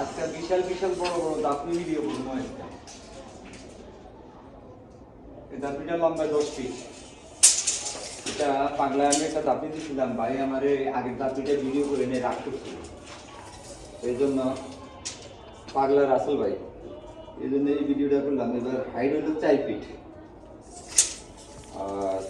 আজকাল বিশাল বিশাল বড় বড় দাপনি ভিডিও করব আজকাল এই দাপনিটা লম্বা দশ ফিট এটা পাগলা আমি একটা দাপনি দিয়েছিলাম, ভাই আমার এই আগের দাপনিটা ভিডিও করে নিয়ে রাগ এই জন্য পাগলা রাসেল ভাই। এই জন্য এই ভিডিওটা করলাম। এবার হাইট হলো চার ফিট আর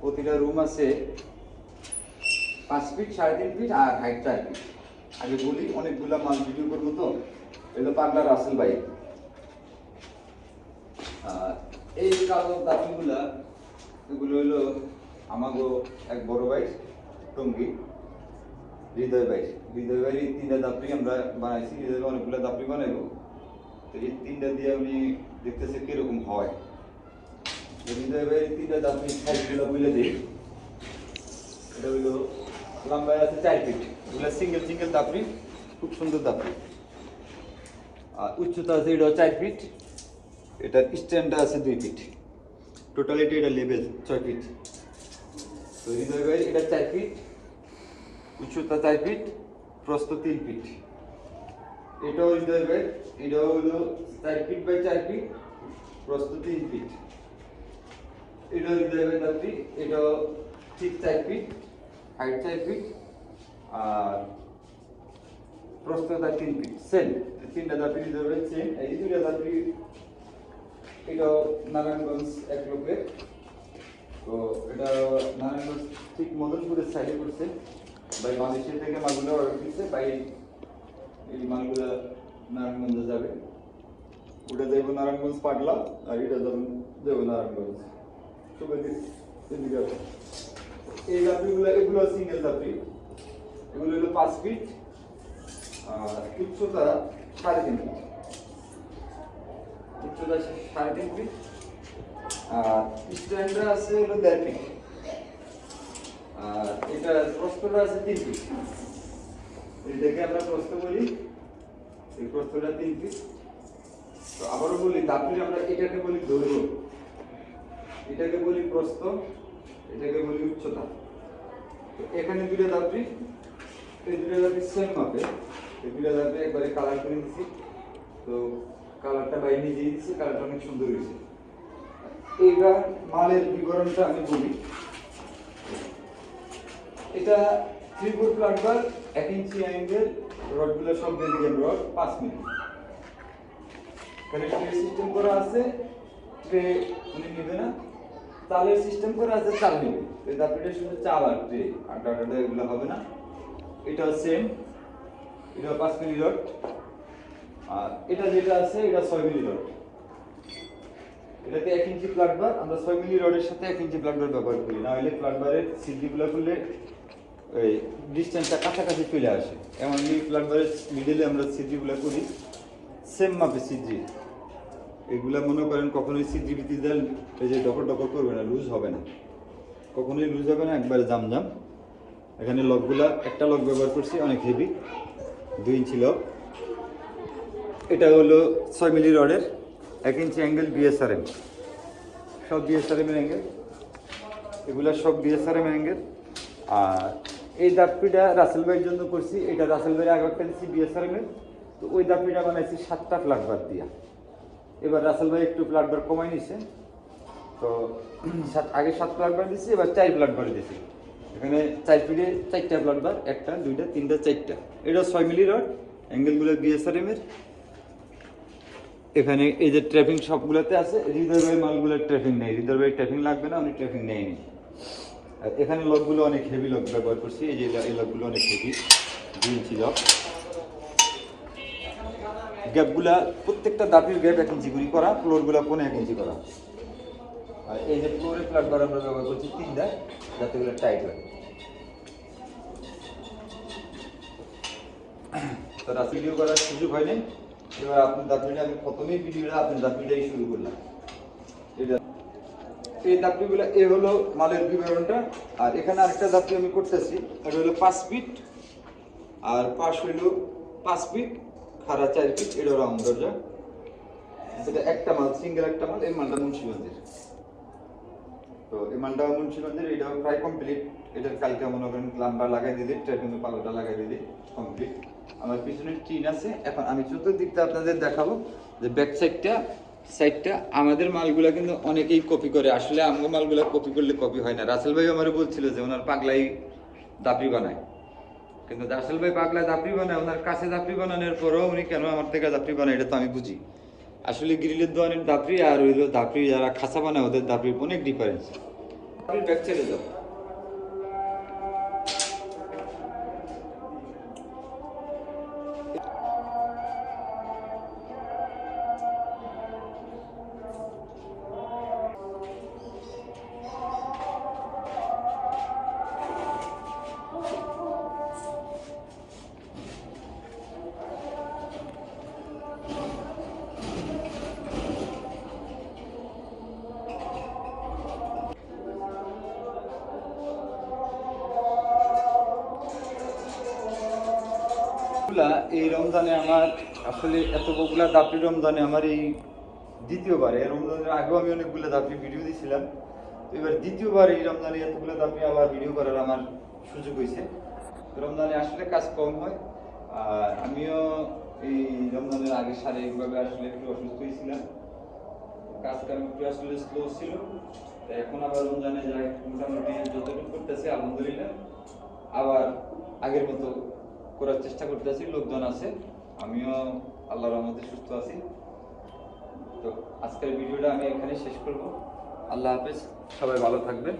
প্রতিটা রুম আছে পাঁচ ফিট সাড়ে তিন ফিট আর হাইট চার ফিট আগে বলি, অনেকগুলা মাল ভিডিও করব তো। এগুলো পাগলা রাসেল ভাই। এই কালো দাঁতগুলা, এগুলো হলো আমাগো এক বড় ভাই। টঙ্গি হৃদয় ভাই হৃদয় ভাই এই তিনটা দাপড়ি আমরা বানাইছি, হৃদয় ভাই অনেকগুলো দাপড়ি বানাইবো। তো এই তিনটা দিয়ে উনি দেখতেছে কীরকম হয়। হৃদয় ভাই এই তিনটা দাপড়ি সাইজগুলো দিই। এটা হলো লম্বায় আছে চার ফিট। এগুলো সিঙ্গেল সিঙ্গেল দাপড়ি, খুব সুন্দর দাপড়ি। আর উচ্চতা আছে এটা চার ফিট। এটার স্ট্যান্ডটা আছে দুই ফিট। টোটালিটি এটা লেভেল ছয় ফিট। তো হৃদয় এটা চার ফিট। উচ্চতা চার ফিট, প্রস্থ তিন ফিট। এটাও হৃদয় ভাই এটাও হলো চার ফিট বাই চার ফিট, প্রস্থ তিন ফিট। এটাও হৃদয় ভাই দাপি এটাও ঠিক চার ফিট, হাইট চার ফিট, আর প্রস্থতা তিন ফিট সেম তিনটা দাপি হৃদয় ভাই সেম এই দুইটা দাপি এটাও নারায়ণগঞ্জ এক লোকের তো এটা নারায়ণগঞ্জ ঠিক মদনপুরের সাইডে করছে ভাই মালয়েশিয়া থেকে মালগুলো দিচ্ছে ভাই এই মালগুলো নারায়ণগঞ্জে যাবে। ওটা যাইব নারায়ণগঞ্জ পাগলা আর এটা যাবেন যাব নারায়ণগঞ্জ। এদিকে এই দাপড়িগুলো এগুলো সিঙ্গেল দাপড়ি এগুলো হলো পাঁচ ফিট আর উচ্চতা সাড়ে তিন ফিট উচ্চতা সাড়ে তিন ফিট আর স্ট্যান্ডটা আছে হলো দেড় ফিট আর এটা প্রস্তটা আছে তিন ফিট এটাকে আমরা প্রস্ত বলি, এই প্রস্তটা তিন ফিট তো আবারও বলি দাপড়ি আমরা এটাকে বলি দৈর্ঘ্য। এটাকে বলি প্রস্থ, এটাকে বলি উচ্চতা। তো এখানে দুটো দাপড়ি এই দুটো দাপড়ি সেম মাপে এই দুটো দাপড়ি একবারে কালার করে দিছি তো কালারটা বাই নিজেই দিচ্ছে কালারটা অনেক সুন্দর হয়েছে। এইবার মালের বিবরণটা আমি বলি। এটা থ্রি ফুট প্লাটবার এক ইঞ্চি অ্যাঙ্গেল রডগুলো সব বেরিয়ে রড, পাঁচ মিনিট এখানে ট্রে সিস্টেম করা আছে ট্রে উনি নেবে না। চালের সিস্টেম করা আছে চাল নেবে তারপরে শুধু চাল আর ট্রে আটা আটা এগুলো হবে না। এটা সেম এটা পাঁচ মিলি রড। আর এটা যেটা আছে, এটা ছয় মিলি রড। এটাতে এক ইঞ্চি প্লাটবার আমরা ছয় মিলি রডের সাথে এক ইঞ্চি প্লাটবার ব্যবহার করি। না হলে প্লাটবারের সিজিগুলো খুললে ওই ডিস্টেন্সটা কাছাকাছি চলে আসে। এমন প্লাটবারের মিডিলে আমরা সিজিগুলো করি। সেম মাপে সিজি এগুলা মনে করেন কখনোই সিজি দেন এই যে ডকর ডকর করবে না লুজ হবে না। কখনোই লুজ হবে না, একবারে জাম জাম এখানে লকগুলা, একটা লক ব্যবহার করছি, অনেক হেভি দুই ইঞ্চি লক। এটা হলো ছয় মিলি রডের এক ইঞ্চি অ্যাঙ্গেল বিএসআরএম সব বিএসআরএম এর অ্যাঙ্গেল এগুলা সব বিএসআরএম অ্যাঙ্গেল আর এই দাপিটা রাসেল ভাইয়ের জন্য করছি, এটা রাসেল ভাইয়ের আগে একটা দিচ্ছি বিএসআরএম এর তো ওই দাপিটা বানাইছি সাতটা প্লাটবার দিয়া। এবার রাসেল ভাই একটু প্লাটবার কমাই নিছে। তো সাত, আগে সাত প্লাটবার দিছি, এবার চার প্লাটবার দিছি। এখানে চার ফিটে চারটা প্লাটবার একটা, দুইটা, তিনটা, চারটা। এটা ছয় মিলি রড অ্যাঙ্গেলগুলো বিএসআরএম এর। এখানে এই যে ট্র্যাফিং সবগুলোতে আছে হৃদয় ভাই মালগুলোর ট্র্যাফিং নেই হৃদয় ভাই ট্র্যাফিং লাগবে না, উনি ট্র্যাফিং নেয়নি। আর এখানে লকগুলো অনেক হেভি লক ব্যবহার করছি, এই যে এই লকগুলো অনেক হেভি দুই ইঞ্চি লক। গ্যাপগুলা, প্রত্যেকটা দাপির গ্যাপ এক ইঞ্চি করে করা, ফ্লোরগুলা পনেরো এক ইঞ্চি করা। আর এই যে ফ্লোরে প্লাটবার আমরা ব্যবহার করছি তিনটা, যাতে ওগুলো টাইট হয় তো রাত ভিডিও করার সুযোগ হয়নি এবার আপনার দাপিটা আমি প্রথমেই ভিডিওটা আপনার দাপিটাই শুরু করলাম। এই দাপড়িগুলো এ হলো মালের বিবরণটা, আর এখানে আরেকটা দাপড়ি আমি করতেছি, এটা হলো পাঁচ ফিট, আর পাশ হইল পাঁচ ফিট, খাড়া চার ফিট, এটা রাউন্ড দরজা এটা একটা মাল, সিঙ্গেল একটা মাল, এই মালটা মুন্সিগঞ্জের। তো এই মালটা মুন্সিগঞ্জের এটা প্রায় কমপ্লিট এটার কালকে মনে করেন লাম্বার লাগাই দিদি ট্রেকিং পালোটা লাগাই দিদি কমপ্লিট আমার পিছনে টিন আছে, এখন আমি চতুর্দিকটা আপনাদের দেখাবো, যে ব্যাক সাইডটা সাইডটা আমাদের মালগুলা কিন্তু অনেকেই কপি করে। আসলে আমার মালগুলা কপি করলে কপি হয় না। রাসেল ভাই আমার বলছিল যে ওনার পাগলাই দাপড়ি বানায়। কিন্তু রাসেল ভাই পাগলা দাপড়ি বানায়, ওনার কাছে দাপড়ি বানানোর পরেও উনি কেন আমার থেকে দাপড়ি বানায়, এটা তো আমি বুঝি। আসলে গ্রিলের দোকানের দাপড়ি আর হইল দাপড়ি যারা খাসা বানায়, ওদের দাপড়ির অনেক ডিফারেন্স দাপড়ির ব্যাক ছেড়ে যাও। এগুলা এই রমজানে আমার আসলে এতগুলা দাপড়ি রমজানে আমার এই দ্বিতীয়বার। এই রমজানের আগেও আমি অনেকগুলো দাপড়ি ভিডিও দিয়েছিলাম এবার দ্বিতীয়বার এই রমজানে এতগুলো দাপড়ি আবার ভিডিও করার আমার সুযোগ হয়েছে। রমজানে আসলে কাজ কম হয়। আর আমিও এই রমজানের আগে শারীরিকভাবে আসলে একটু অসুস্থ হয়েছিলাম। কাজ কাম একটু আসলে স্লো ছিল। তো এখন আবার রমজানে যাই, মোটামুটি যতটুকু করতেছে, আলহামদুলিল্লাহ। আবার আগের মতো করার চেষ্টা করতেছি, লোকজন আছে, আমিও আল্লাহর রহমতে সুস্থ আছি। তো আজকের ভিডিওটা আমি এখানে শেষ করব। আল্লাহ হাফেজ, সবাই ভালো থাকবেন।